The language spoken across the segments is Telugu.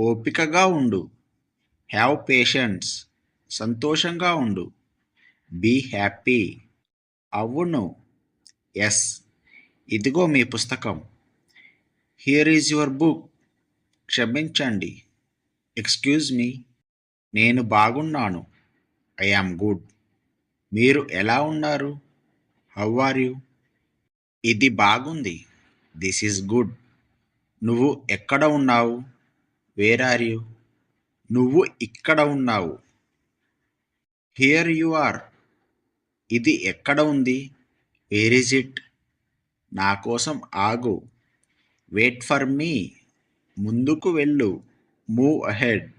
ఓపికగా ఉండు. హ్యావ్ పేషెన్స్ సంతోషంగా ఉండు. బీ హ్యాపీ అవును. ఎస్ ఇదిగో మీ పుస్తకం. హియర్ ఈజ్ యువర్ బుక్ క్షమించండి. ఎక్స్క్యూజ్ మీ నేను బాగున్నాను. ఐ యామ్ గుడ్ మీరు ఎలా ఉన్నారు? హౌ ఆర్ యూ ఇది బాగుంది. దిస్ ఈజ్ గుడ్ నువ్వు ఎక్కడ ఉన్నావు? వేర్ ఆర్ యూ నువ్వు ఇక్కడ ఉన్నావు. హియర్ యు ఆర్ ఇది ఎక్కడ ఉంది? వేర్ ఇస్ ఇట్ నా కోసం ఆగు. వెయిట్ ఫర్ మీ ముందుకు వెళ్ళు. మూవ్ అహెడ్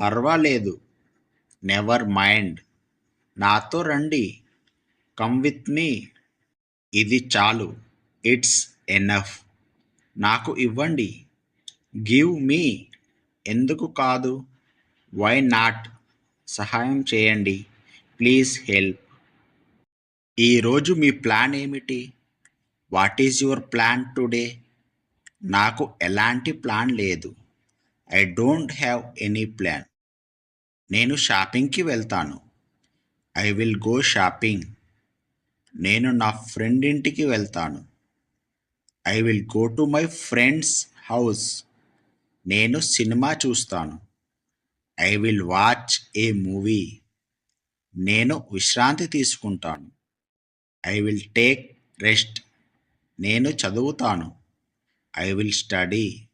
పర్వాలేదు. నెవర్ మైండ్ నాతో రండి. కమ్ విత్ మీ ఇది చాలు. ఇట్స్ ఎనఫ్ నాకు ఇవ్వండి. Give me. ఎందుకు కాదు? Why not? సహాయం చేయండి. Please help. ఈరోజు మీ ప్లాన్ ఏమిటి? What is your plan today? నాకు ఎలాంటి ప్లాన్ లేదు. I don't have any plan. నేను షాపింగ్కి వెళ్తాను. I will go shopping. నేను నా ఫ్రెండ్ ఇంటికి వెళ్తాను. I will go to my friend's house. నేను సినిమా చూస్తాను. I will watch a movie. నేను విశ్రాంతి తీసుకుంటాను. I will take rest. నేను చదువుతాను. I will study.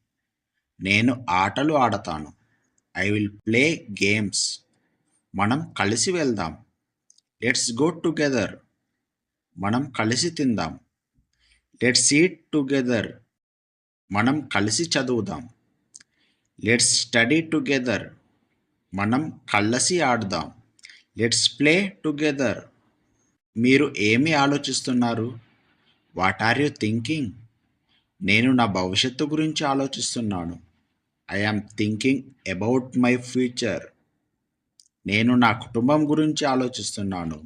నేను ఆటలు ఆడతాను. I will play games. మనం కలిసి వెళ్దాం. Let's go together. మనం కలిసి తిందాం. Let's eat together. మనం కలిసి చదువుదాం. లెట్స్ స్టడీ టుగెదర్ మనం కళ్ళసి ఆడదాం. లెట్స్ ప్లే టుగెదర్ మీరు ఏమి ఆలోచిస్తున్నారు? వాట్ ఆర్ యూ థింకింగ్ నేను నా భవిష్యత్తు గురించి ఆలోచిస్తున్నాను. I am thinking about my future నేను నా కుటుంబం గురించి ఆలోచిస్తున్నాను.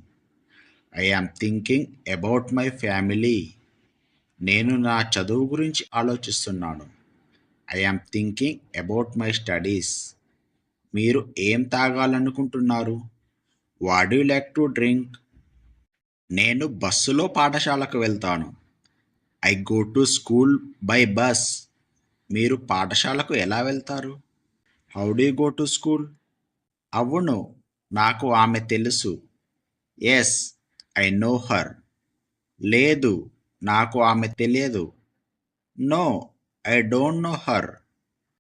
I am thinking about my family నేను నా చదువు గురించి ఆలోచిస్తున్నాను. I am thinking about my studies మీరు ఏం తాగాలనుకుంటున్నారు? What you like to drink నేను బస్సులో పాఠశాలకు వెళ్తాను. I go to school by bus మీరు పాఠశాలకు ఎలా వెళ్తారు? How do go to school అవును నాకు ఆమె తెలుసు. ఎస్ ఐ నో హర్ లేదు నాకు ఆమె తెలియదు. No I don't know her